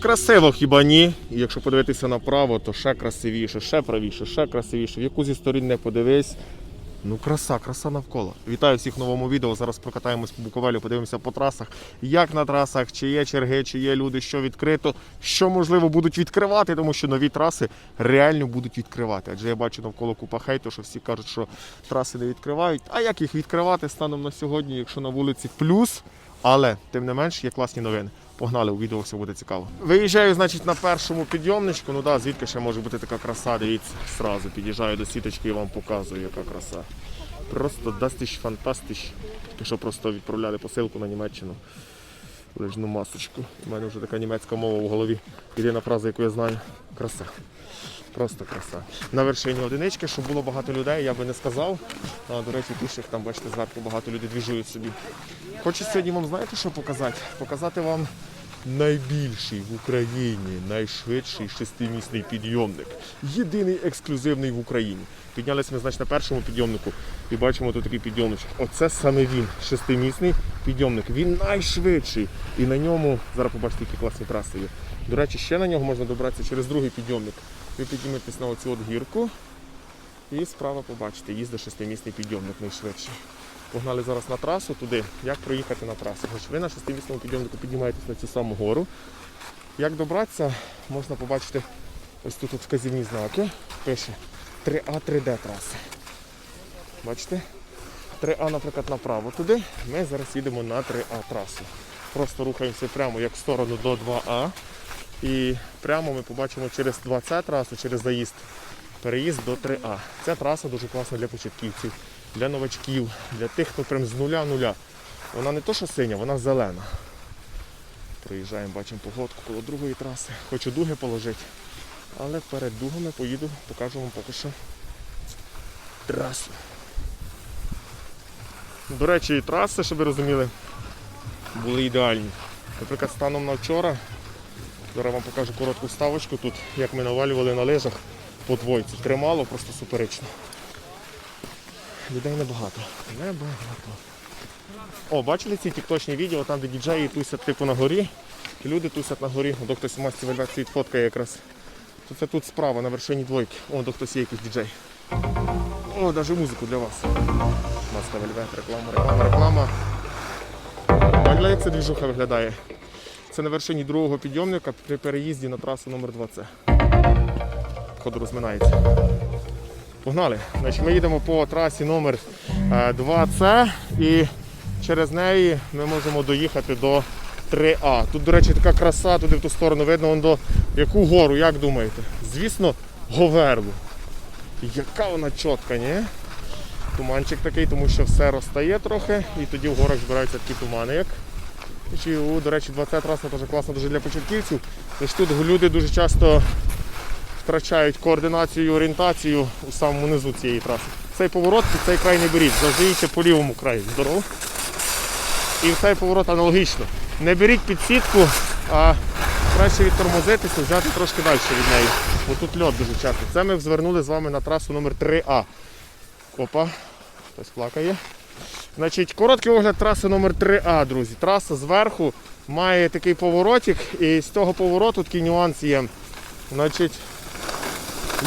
Красиво хіба ні? І якщо подивитися направо, то ще красивіше, ще правіше, ще красивіше. В яку зі сторін не подивись. Ну, краса, краса навколо. Вітаю всіх в новому відео. Зараз прокатаємось по Буковелю, подивимося по трасах. Як на трасах, чи є черги, чи є люди, що відкрито, що можливо будуть відкривати, тому що нові траси реально будуть відкривати. Адже я бачу навколо купа хейту, що всі кажуть, що траси не відкривають. А як їх відкривати станом на сьогодні, якщо на вулиці плюс, але тим не менш є класні новини. Погнали, у відео все буде цікаво. Виїжджаю, значить, на першому підйомничку. Ну да, звідки ще може бути така краса, дивіться, сразу під'їжджаю до сіточки і вам показую, яка краса. Просто дастиш фантастиш. Тільки що просто відправляли посилку на Німеччину. Лежну масочку. У мене вже така німецька мова в голові. Єдина фраза, яку я знаю. Краса. Просто краса. На вершині одинички, щоб було багато людей, я би не сказав. А, до речі, піших там, бачите, зверху багато людей двіжують собі. Хочу сьогодні вам знаєте, що показати? Показати вам найбільший в Україні, найшвидший шестимісний підйомник. Єдиний ексклюзивний в Україні. Піднялися ми, значить, на першому підйомнику і бачимо тут такий підйомничок. Оце саме він, шестимісний підйомник. Він найшвидший. І на ньому, зараз побачите, які класні траси є. До речі, ще на нього можна добратися через другий підйомник. Ви підніметесь на оцю от гірку і справа побачите, їздить шестимісний підйомник найшвидший. Погнали зараз на трасу туди, як проїхати на трасу. Ви на шестимісному підйомнику піднімаєтесь на цю саму гору. Як добратися, можна побачити ось тут от вказівні знаки. Пише 3А, 3Д траси. Бачите? 3А, наприклад, направо туди. Ми зараз їдемо на 3А трасу. Просто рухаємося прямо як в сторону до 2А. І прямо ми побачимо через 2С трасу, через заїзд, переїзд до 3А. Ця траса дуже класна для початківців, для новачків, для тих, хто прям з нуля-нуля. Вона не то, що синя, вона зелена. Проїжджаємо, бачимо погодку коло другої траси. Хочу дуги положити. Але перед дугами поїду, покажу вам поки що трасу. До речі, і траси, щоб ви розуміли, були ідеальні. Наприклад, станом на вчора Зараз вам покажу коротку вставочку тут, як ми навалювали на лижах по двойці. Тримало просто суперечно. Людей небагато. Небагато. О, бачили ці тікточні відео, там де діджеї тусять типу на горі. Люди тусять на горі. О, хтось у масці вельвет фоткає якраз. Це тут справа на вершині двойки. О, до хтось є якийсь діджей. О, навіть музику для вас. Маска вельвет, реклама, реклама, реклама. Як це двіжуха виглядає? Це на вершині другого підйомника при переїзді на трасу номер 2 Походу розминається. Погнали. Значить, Ми їдемо по трасі номер 2С і через неї ми можемо доїхати до 3А. Тут, до речі, така краса, туди в ту сторону видно вон до яку гору, як думаєте? Звісно, Говерлу. Яка вона чітка, ні? Туманчик такий, тому що все розтає трохи і тоді в горах збираються такі тумани, як о, до речі, 20 траса теж класна дуже для початківців. Тож тут люди дуже часто втрачають координацію і орієнтацію у самому низу цієї траси. Цей поворот під цей край не беріть, завжди їдьте по лівому краю. Здорово. І в цей поворот аналогічно. Не беріть під сітку, а краще відтормозитися, взяти трошки далі від неї. Бо тут льот дуже часто. Це ми звернули з вами на трасу номер 3А. Опа, хтось плакає. Значить, короткий огляд траси номер 3А, друзі. Траса зверху має такий поворотик, і з того повороту такий нюанс є. Значить,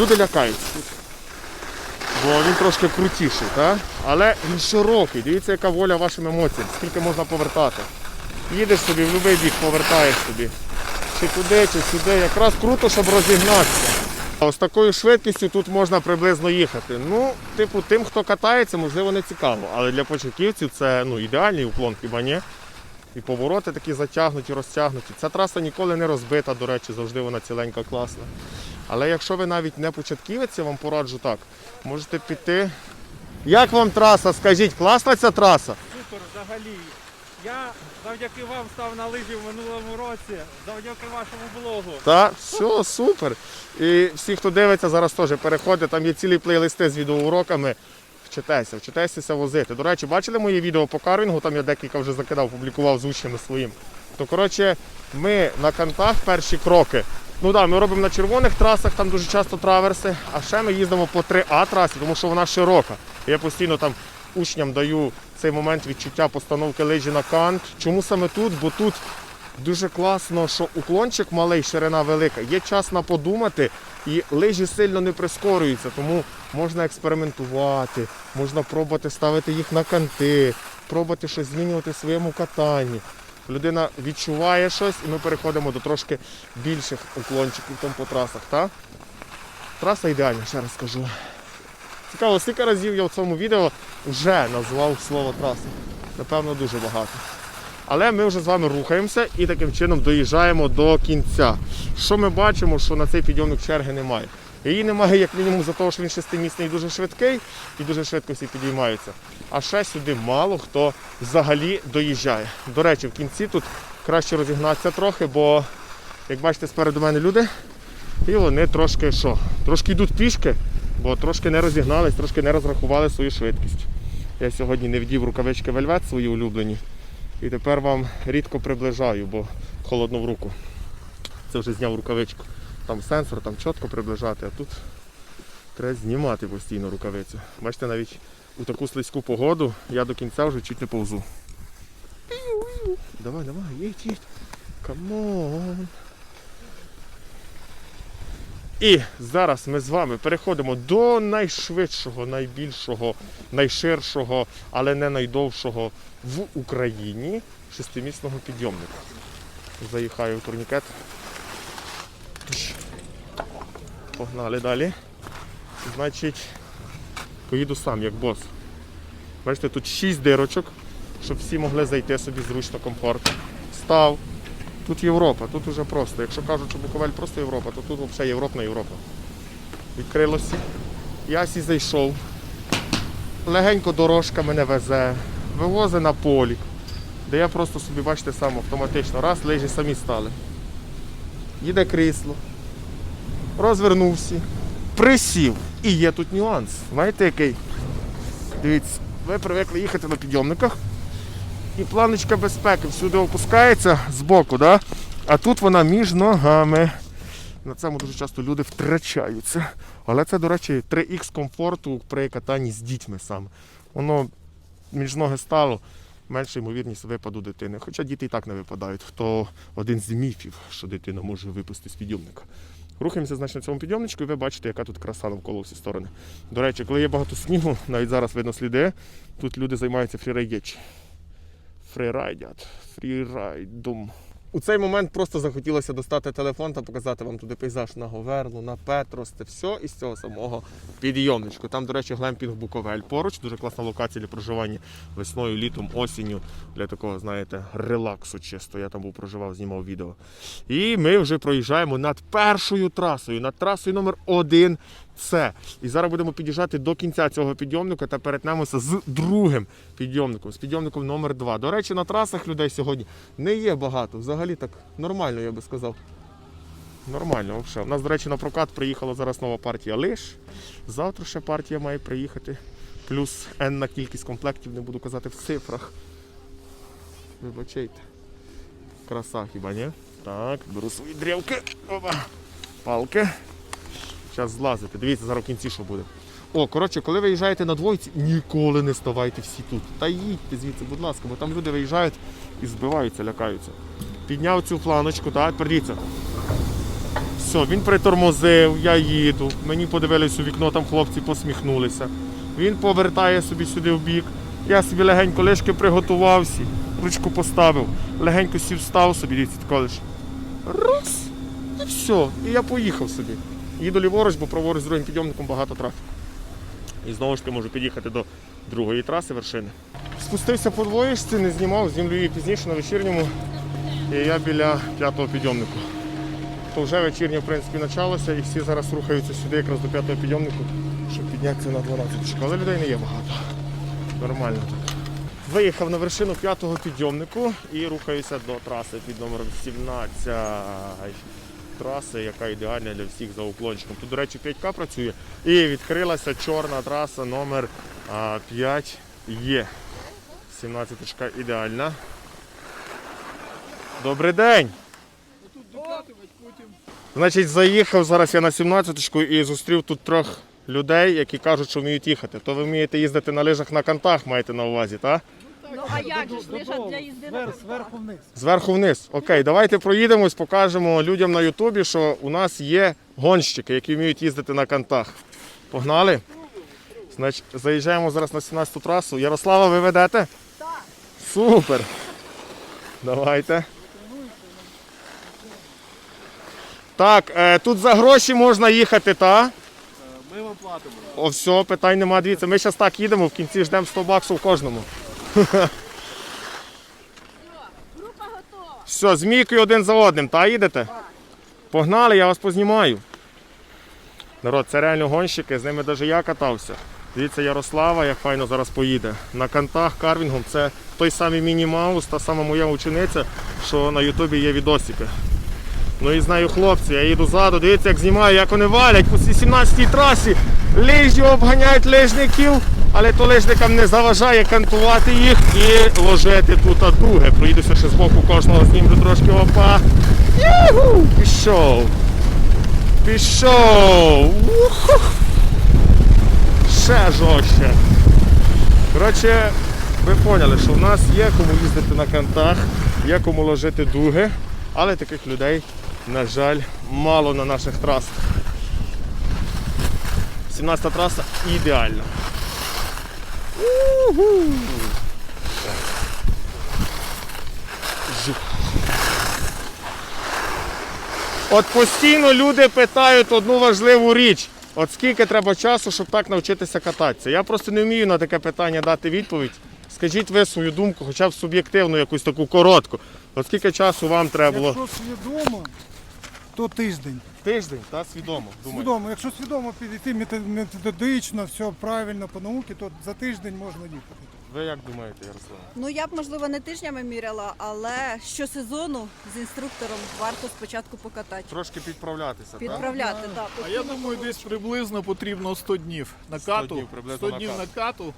люди лякаються. Бо він трошки крутіший, так? але він широкий. Дивіться, яка воля вашим емоціям, скільки можна повертати. Їдеш собі, в будь-який бік повертаєш собі. Чи туди, чи сюди. Якраз круто, щоб розігнатися. Ось такою швидкістю тут можна приблизно їхати. Ну, типу, тим, хто катається, можливо, не цікаво. Але для початківців це ну, ідеальний уклон, хіба ні? І повороти такі затягнуті, розтягнуті. Ця траса ніколи не розбита, до речі, завжди вона ціленька, класна. Але якщо ви навіть не початківець, я вам пораджу так, можете піти. Як вам траса? Скажіть, класна ця траса? Супер взагалі. Я завдяки вам став на лижі в минулому році, завдяки вашому блогу. Так, все, супер. І всі, хто дивиться, зараз теж переходить, там є цілі плейлисти з відеоуроками. Вчитайся, вчитайся возити. До речі, бачили моє відео по карвінгу, там я декілька вже закидав, публікував з учнями своїм. То коротше, ми на кантах перші кроки. Ну так, да, ми робимо на червоних трасах, там дуже часто траверси, а ще ми їздимо по 3А трасі, тому що вона широка. Я постійно там учням даю цей момент відчуття постановки лижі на кант. Чому саме тут? Бо тут Дуже класно, що уклончик малий, ширина велика. Є час на подумати, і лижі сильно не прискорюються, тому можна експериментувати, можна пробувати ставити їх на канти, пробувати щось змінювати в своєму катанні. Людина відчуває щось, і ми переходимо до трошки більших уклончиків там по трасах. Та? Траса ідеальна, ще раз скажу. Цікаво, скільки разів я в цьому відео вже назвав слово траса. Напевно, дуже багато. Але ми вже з вами рухаємося і таким чином доїжджаємо до кінця. Що ми бачимо, що на цей підйомник черги немає. Її немає як мінімум за того, що він шестимісний і дуже швидкий і дуже швидко всі підіймаються. А ще сюди мало хто взагалі доїжджає. До речі, в кінці тут краще розігнатися трохи, бо, як бачите, спереду мене люди, і вони трошки що? Трошки йдуть пішки, бо трошки не розігнались, трошки не розрахували свою швидкість. Я сьогодні не вдів рукавички вельвет свої улюблені. І тепер вам рідко приближаю, бо холодно в руку. Це вже зняв рукавичку. Там сенсор, там чітко приближати, а тут треба знімати постійно рукавицю. Бачите, навіть у таку слизьку погоду я до кінця вже чуть не повзу. Давай, давай, їдь, їдь. Камон. І зараз ми з вами переходимо до найшвидшого, найбільшого, найширшого, але не найдовшого в Україні шестимісного підйомника. Заїхаю в турнікет. Погнали далі. Значить, поїду сам як бос. Бачите, тут 6 дирочок, щоб всі могли зайти собі зручно, комфортно. Став. Тут Європа, тут уже просто. Якщо кажуть, що Буковель просто Європа, то тут взагалі Європа Європа. Відкрилося. Я сі зайшов. Легенько дорожка мене везе, вивозить на полік, де я просто собі, бачите, сам автоматично раз, лижі самі стали. Їде крісло, розвернувся, присів. І є тут нюанс. Знаєте який? Дивіться, ви привикли їхати на підйомниках, і планочка безпеки всюди опускається збоку, да? а тут вона між ногами. На цьому дуже часто люди втрачаються. Але це, до речі, 3х комфорту при катанні з дітьми саме. Воно між ноги стало, менша ймовірність випаду дитини. Хоча діти і так не випадають. То один з міфів, що дитина може випасти з підйомника. Рухаємося значить, на цьому підйомничку, і ви бачите, яка тут краса навколо всі сторони. До речі, коли є багато снігу, навіть зараз видно сліди, тут люди займаються фрірайдячі. Фрірайдять, фрірайдом. У цей момент просто захотілося достати телефон та показати вам туди пейзаж на Говерлу, на Петросте, все із цього самого підйомничку. Там, до речі, глемпінг Буковель поруч, дуже класна локація для проживання весною, літом, осінню, для такого, знаєте, релаксу чисто. Я там був проживав, знімав відео. І ми вже проїжджаємо над першою трасою, над трасою номер 1 це. І зараз будемо під'їжджати до кінця цього підйомника та перетнемося з другим підйомником, з підйомником номер 2 До речі, на трасах людей сьогодні не є багато. Взагалі так нормально, я би сказав. Нормально, взагалі. У нас, до речі, на прокат приїхала зараз нова партія лиш. Завтра ще партія має приїхати. Плюс енна кількість комплектів, не буду казати в цифрах. Вибачайте. Краса хіба, ні? Так, беру свої дрівки. Опа. Палки. Зараз злазити. Дивіться, зараз в кінці що буде. О, коротше, коли виїжджаєте на двойці, ніколи не ставайте всі тут. Та їдьте звідси, будь ласка, бо там люди виїжджають і збиваються, лякаються. Підняв цю фланочку, так, тепер. Все, він притормозив, я їду. Мені подивились у вікно, там хлопці посміхнулися. Він повертає собі сюди в бік. Я собі легенько лишки приготувався, ручку поставив, легенько сів став собі, дивіться, тако лиш. Раз. І все. І я поїхав собі. Їду ліворуч, бо праворуч з другим підйомником багато трафіку. І знову ж таки можу під'їхати до другої траси вершини. Спустився по двоєчці, не знімав, знімлю її пізніше на вечірньому. І я біля п'ятого підйомнику. То вже вечірнє, в принципі, почалося, і всі зараз рухаються сюди якраз до п'ятого підйомнику, щоб піднятися на 12. Але людей не є багато. Нормально так. Виїхав на вершину п'ятого підйомнику і рухаюся до траси під номером 17 траси, яка ідеальна для всіх за уклончиком. Тут, до речі, 5К працює. І відкрилася чорна траса номер 5 є. 17 ідеальна. Добрий день! Значить, заїхав зараз я на 17-ку і зустрів тут трьох людей, які кажуть, що вміють їхати. То ви вмієте їздити на лижах на кантах, маєте на увазі, так? Ну а як же ж лише для їзди на Зверху вниз. Зверху вниз. Окей, давайте проїдемось, покажемо людям на Ютубі, що у нас є гонщики, які вміють їздити на кантах. Погнали? Значить, заїжджаємо зараз на 17-ту трасу. Ярослава, ви ведете? Так. Супер. Давайте. Так, е, тут за гроші можна їхати, та? Ми вам платимо. О, все, питань нема. Дивіться, ми зараз так їдемо, в кінці ждемо 100 баксів кожному. Група готова. Все, змійкою один за одним, та їдете? Погнали, я вас познімаю. Народ, це реально гонщики, з ними навіть я катався. Дивіться, Ярослава, як файно зараз поїде. На кантах карвінгом це той самий Міні Маус, та сама моя учениця, що на Ютубі є відосики. Ну і знаю хлопці, я їду ззаду, дивіться, як знімаю, як вони валять по 17-й трасі. Лижі обганяють лижників, але то лижникам не заважає кантувати їх і ложити тут дуги. Проїдуся ще з боку кожного знімлю трошки опа. Юху! Пішов. Пішов. Уху! Ще жорстче. Коротше, ви поняли, що в нас є кому їздити на кантах, є кому ложити дуги, але таких людей, на жаль, мало на наших трасах. 17 траса ідеальна. Жух. От постійно люди питають одну важливу річ. От скільки треба часу, щоб так навчитися кататися? Я просто не вмію на таке питання дати відповідь. Скажіть ви свою думку, хоча б суб'єктивну, якусь таку коротку. От скільки часу вам треба було? Якщо свідомо, то тиждень. Тиждень, та свідомо. Думаю. Свідомо, якщо свідомо підійти методично, все правильно по науці, то за тиждень можна їхати. Ви як думаєте, Ярослава? Ну я б можливо не тижнями міряла, але щосезону з інструктором варто спочатку покатати. Трошки підправлятися, так? Підправляти, так. А я думаю, десь приблизно потрібно 100 днів накату. днів приблизно 100 днів накату.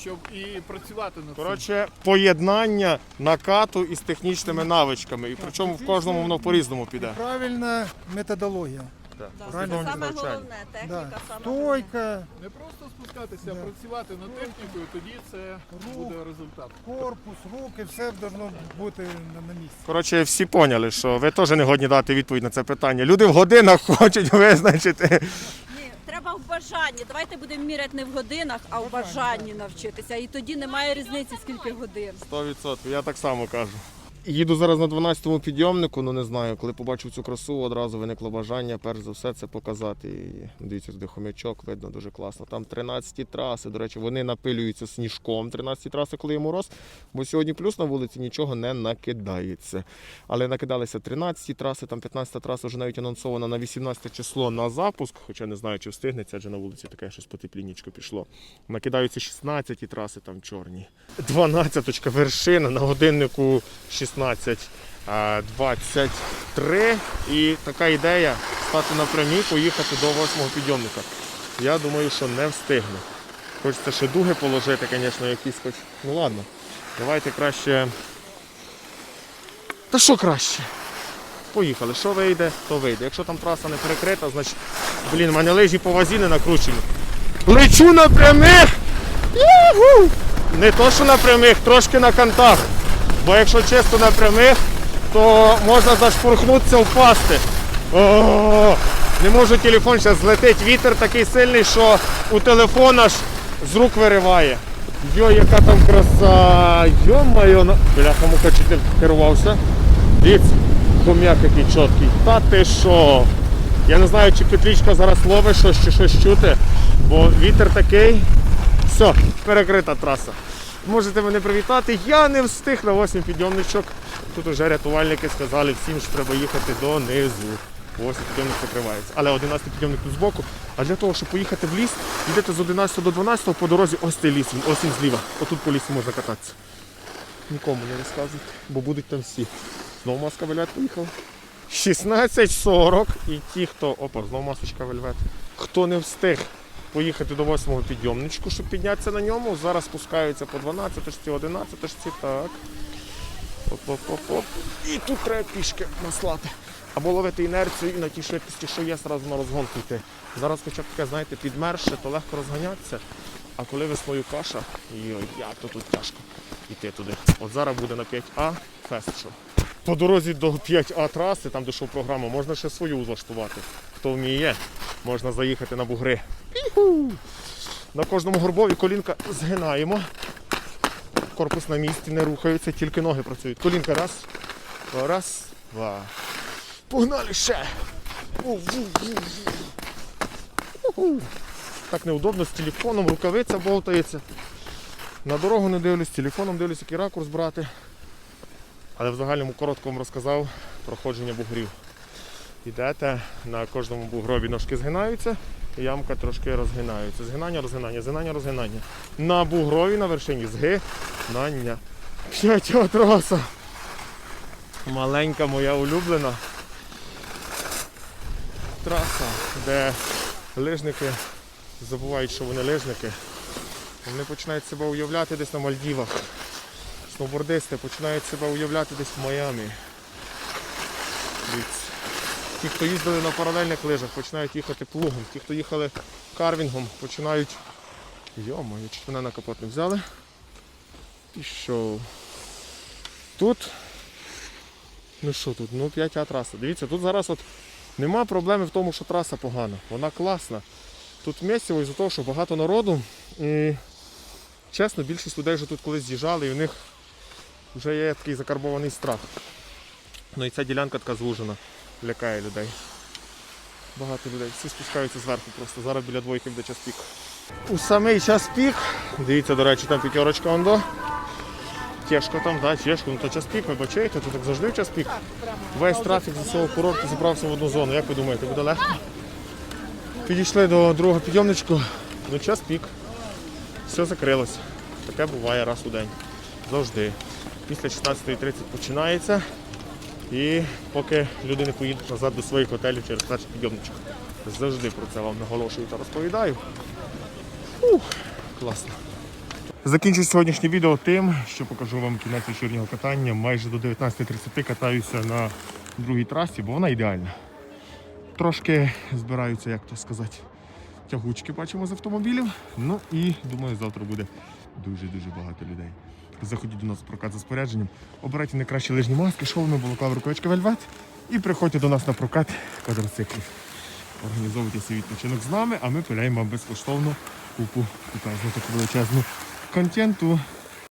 Щоб і працювати над цим. Коротше, поєднання накату із технічними навичками. І причому в кожному воно по-різному піде. Правильна методологія. Так. Да. Правильно Це саме головне, Да. техніка саме головне. Стойка, Не просто спускатися, а Да. працювати над технікою, тоді це Рух. буде результат. корпус, руки, все должно бути на, на місці. Коротше, всі поняли, що ви теж не годні дати відповідь на це питання. Люди в годинах хочуть визначити. Треба в бажанні. Давайте будемо міряти не в годинах, а в бажанні навчитися. І тоді немає різниці, скільки годин. 100%, я так само кажу. Їду зараз на 12-му підйомнику, ну не знаю, коли побачив цю красу, одразу виникло бажання, перш за все, це показати. І дивіться, туди хомячок, видно дуже класно. Там 13 траси, до речі, вони напилюються сніжком. 13 траси, коли є мороз, бо сьогодні плюс на вулиці нічого не накидається. Але накидалися 13 траси, там 15 траса вже навіть анонсована на 18 число на запуск, хоча не знаю, чи встигнеться, адже на вулиці таке щось потеплінічко пішло. Накидаються 16 траси там чорні. 12 вершина на годиннику 16. А, 23 і така ідея стати напрямі, поїхати до 8 підйомника. Я думаю, що не встигну. Хочеться ще дуги положити, звісно, якісь хоч. Ну ладно, давайте краще. Та що краще? Поїхали. Що вийде, то вийде. Якщо там траса не перекрита, значить, блін, в мене лижі по вазі не накручені. Лечу на прямих! Не то, що на прямих, трошки на кантах. Бо якщо чисто на прямих, то можна зашпурхнутися, впасти. О, не можу телефон зараз злетить. Вітер такий сильний, що у телефон аж з рук вириває. Йо, яка там краса! Йо-моє, на... бляха муха чи ти керувався. Дивіться, хом'як який чіткий. Та ти що? Я не знаю, чи петлічка зараз ловить щось чи щось чути, бо вітер такий. Все, перекрита траса. Можете мене привітати. Я не встиг на 8 підйомничок. Тут вже рятувальники сказали всім, що треба їхати донизу. Ось підйомник закривається. Але 11 підйомник тут збоку. А для того, щоб поїхати в ліс, йдете з 11 до 12 по дорозі ось цей ліс. Ось він зліва. Отут по лісу можна кататися. Нікому не розказуйте, бо будуть там всі. Знову маска вельвет поїхала. 16.40 і ті, хто. Опа, знову масочка вельвет. Хто не встиг поїхати до 8 підйомничку, щоб піднятися на ньому, зараз спускаються по 12 11 так. Оп-оп-оп-оп. І тут треба пішки наслати. Або ловити інерцію і на тій швидкості, що є, зразу на розгонку йти. Зараз хоча б таке, знаєте, підмерше, то легко розганятися. А коли весною каша, йой, як то тут тяжко. йти туди. От зараз буде на 5А фест-шоу. По дорозі до 5А траси, там де шоу програма, можна ще свою влаштувати. Хто вміє, можна заїхати на бугри. На кожному горбові колінка згинаємо. Корпус на місці не рухається, тільки ноги працюють. Колінка раз, раз, два. Погнали ще! Так неудобно з телефоном, рукавиця болтається. На дорогу не дивлюсь, телефоном дивлюсь, який ракурс брати. Але в загальному коротко вам розказав проходження бугрів. Йдете, на кожному бугрові ножки згинаються, ямка трошки розгинається. Згинання, розгинання, згинання, розгинання. На бугрові на вершині згинання. П'ятя траса. Маленька моя улюблена траса, де лижники забувають, що вони лижники. Вони починають себе уявляти десь на Мальдівах. Сноубордисти починають себе уявляти десь в Майамі. Дивіться. Ті, хто їздили на паралельних лижах, починають їхати плугом. Ті, хто їхали карвінгом, починають. Йо-моє, чи мене на капот не взяли? Пішов. Тут. Ну що тут? Ну 5А траса. Дивіться, тут зараз от нема проблеми в тому, що траса погана. Вона класна. Тут місцево із-за того, що багато народу. І чесно, більшість людей вже тут колись з'їжджали і в них вже є такий закарбований страх. Ну і ця ділянка така звужена, лякає людей. Багато людей. Всі спускаються зверху просто. Зараз біля двойки буде час пік. У самий час пік. Дивіться, до речі, там п'ятерочка ондо. Тяжко там, да, тяжко, ну то час пік, ви бачите, тут так завжди в час пік. Весь трафік з цього курорту зібрався в одну зону. Як ви думаєте, буде легко? Підійшли до другого підйомничку, ну час пік. Все закрилось. Таке буває раз у день. Завжди. Після 16.30 починається. І поки люди не поїдуть назад до своїх готелів через перший підйомничок. Завжди про це вам наголошую та розповідаю. Ух, класно. Закінчу сьогоднішнє відео тим, що покажу вам кінець вечірнього катання. Майже до 19.30 катаюся на другій трасі, бо вона ідеальна. Трошки збираються, як то сказати, тягучки бачимо з автомобілів. Ну і думаю, завтра буде дуже-дуже багато людей. Заходіть до нас в прокат за спорядженням, обирайте найкращі лижні маски, шовно, балаклава, рукавичка вельвет і приходьте до нас на прокат квадроциклів. Організовуйте свій відпочинок з нами, а ми пиляємо вам безкоштовно купу величезну контенту